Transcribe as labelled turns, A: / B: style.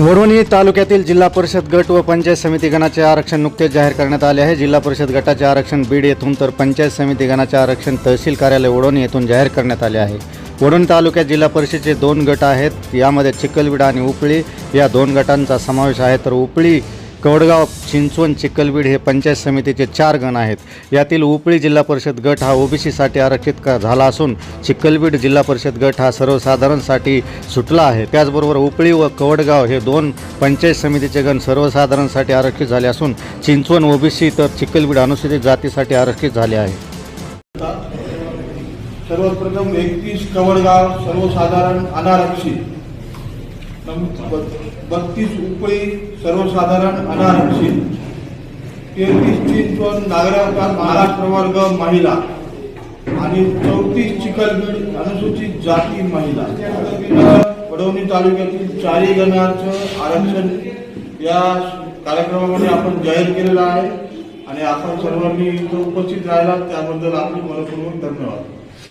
A: वडवणी तालुक्यातील जिल्हा परिषद गट व पंचायत समिती गणाचे आरक्षण नुकतेच जाहीर करण्यात आले आहे. जिल्हा परिषद गटाचे आरक्षण बीड येथून तर पंचायत समिती गणाचे आरक्षण तहसील कार्यालय वडवणी येथून जाहीर करण्यात आले आहे. वडवणी तालुक्यात जिल्हा परिषदेचे दोन गट आहेत. यामध्ये चिखलविडा आणि उपळी या दोन गटांचा समावेश आहे. तर उपळी कवडगाव चिंचवण चिखलबीड हे पंचायत समितीचे चार गण आहेत. यातील उपळी जिल्हा परिषद गट हा ओबीसीसाठी आरक्षित का झाला असून चिखलबीड जिल्हा परिषद गट हा सर्वसाधारणसाठी सुटला आहे. त्याचबरोबर उपळी व कवडगाव हे दोन पंचायत समितीचे गण सर्वसाधारणसाठी आरक्षित झाले असून चिंचवण ओबीसी तर चिखलबीड अनुसूचित जातीसाठी आरक्षित झाले आहे.
B: सर्वप्रथम एकतीस कवडगाव सर्वसाधारण अनारक्षित. बत्तीस उपळी सर्वसाधारण अनारक्षित. तेहतीस चिंचवण नागरिकांचा महाराष्ट्र वर्ग महिला आणि चौतीस चिखलबीड अनुसूचित जाती महिला. वडवणी तालुक्यातील चारही गणांचं आरक्षण या कार्यक्रमामध्ये आपण जाहीर केलेला आहे आणि आपण सर्वांनी इथं उपस्थित राहिला त्याबद्दल आपले मनपूर्वक धन्यवाद.